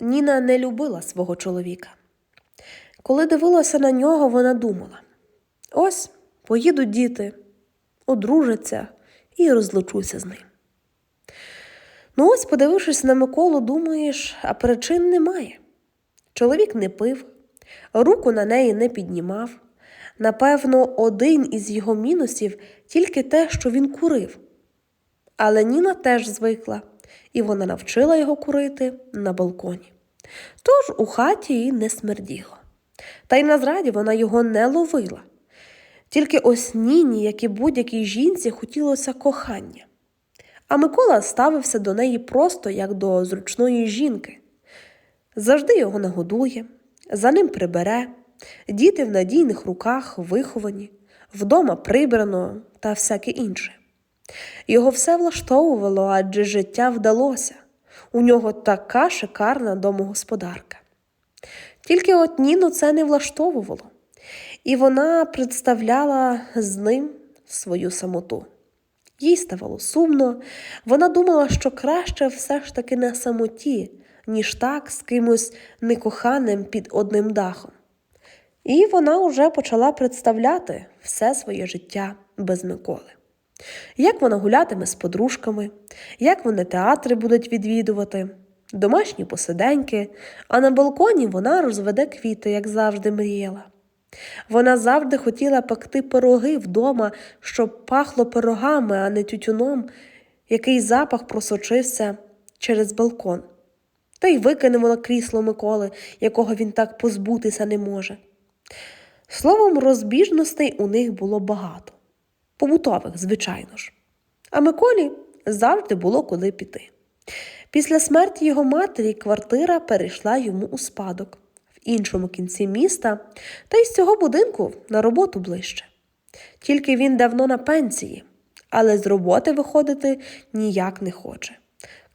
Ніна не любила свого чоловіка. Коли дивилася на нього, вона думала: ось поїдуть діти, одружаться і розлучуся з ним. Ну, ось, подивившись на Миколу, думаєш, а причин немає. Чоловік не пив, руку на неї не піднімав. Напевно, один із його мінусів тільки те, що він курив. Але Ніна теж звикла, і вона навчила його курити на балконі. Тож у хаті їй не смерділо. Та й на зраді вона його не ловила. Тільки ось Ніні, як і будь-якій жінці, хотілося кохання. А Микола ставився до неї просто як до зручної жінки. Завжди його нагодує, за ним прибере, діти в надійних руках виховані, вдома прибрано та всяке інше. Його все влаштовувало, адже життя вдалося. У нього така шикарна домогосподарка. Тільки от Ніну це не влаштовувало, і вона представляла з ним свою самоту. Їй ставало сумно, вона думала, що краще все ж таки на самоті, ніж так з кимось некоханим під одним дахом. І вона вже почала представляти все своє життя без Миколи. Як вона гулятиме з подружками, як вони театри будуть відвідувати, домашні посиденьки, а на балконі вона розведе квіти, як завжди мріяла. Вона завжди хотіла пекти пироги вдома, щоб пахло пирогами, а не тютюном, який запах просочився через балкон. Та й викинула крісло Миколи, якого він так позбутися не може. Словом, розбіжностей у них було багато, побутових, звичайно ж. А Миколі завжди було куди піти. Після смерті його матері квартира перейшла йому у спадок в іншому кінці міста, та й з цього будинку на роботу ближче. Тільки він давно на пенсії, але з роботи виходити ніяк не хоче.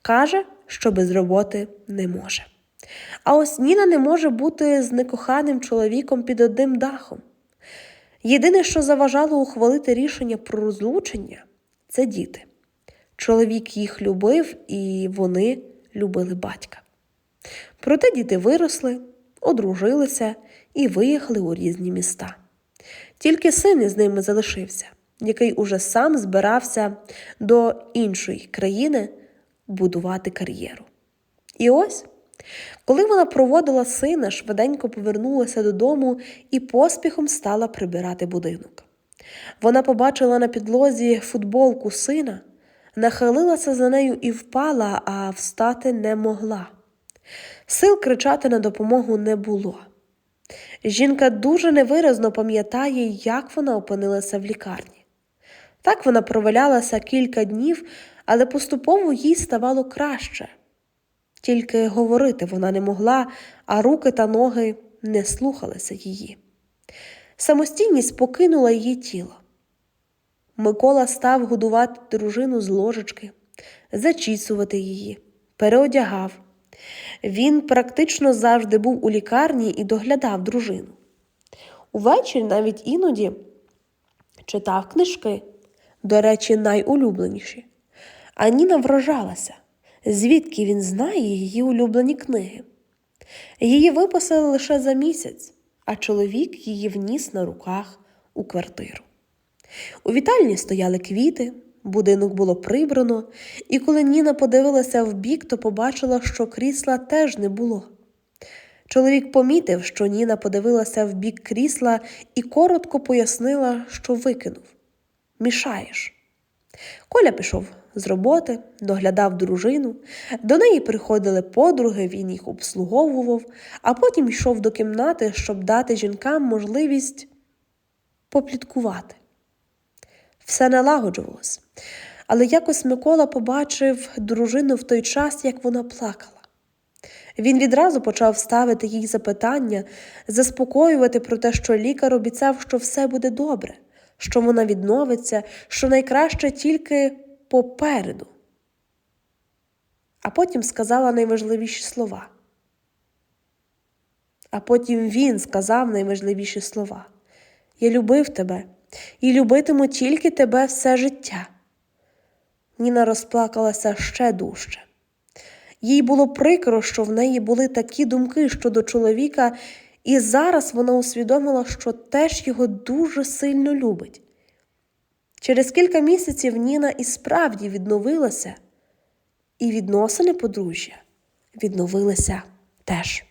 Каже, що без роботи не може. А ось Ніна не може бути з некоханим чоловіком під одним дахом. Єдине, що заважало ухвалити рішення про розлучення, це діти. Чоловік їх любив, і вони любили батька. Проте діти виросли, одружилися і виїхали у різні міста. Тільки син із ними залишився, який уже сам збирався до іншої країни будувати кар'єру. І ось, коли вона проводила сина, швиденько повернулася додому і поспіхом стала прибирати будинок. Вона побачила на підлозі футболку сина, нахилилася за нею і впала, а встати не могла. Сил кричати на допомогу не було. Жінка дуже невиразно пам'ятає, як вона опинилася в лікарні. Так вона провалялася кілька днів, але поступово їй ставало краще. Тільки говорити вона не могла, а руки та ноги не слухалися її. Самостійність покинула її тіло. Микола став годувати дружину з ложечки, зачісувати її, переодягав. Він практично завжди був у лікарні і доглядав дружину. Увечері навіть іноді читав книжки, до речі, найулюбленіші. А Ніна вражалася, звідки він знає її улюблені книги. Її виписали лише за місяць, а чоловік її вніс на руках у квартиру. У вітальні стояли квіти, будинок було прибрано, і коли Ніна подивилася вбік, то побачила, що крісла теж не було. Чоловік помітив, що Ніна подивилася в бік крісла і коротко пояснила, що викинув мішаєш. Коля пішов з роботи, доглядав дружину, до неї приходили подруги, він їх обслуговував, а потім йшов до кімнати, щоб дати жінкам можливість попліткувати. Все налагоджувалось, але якось Микола побачив дружину в той час, як вона плакала. Він відразу почав ставити їй запитання, заспокоювати про те, що лікар обіцяв, що все буде добре, що вона відновиться, що найкраще тільки попереду. А потім сказала найважливіші слова. А потім він сказав найважливіші слова: Я любив тебе і любитиму тільки тебе все життя. Ніна розплакалася ще дужче. Їй було прикро, що в неї були такі думки щодо чоловіка, і зараз вона усвідомила, що теж його дуже сильно любить. Через кілька місяців Ніна і справді відновилася, і відносини подружжя відновилися теж.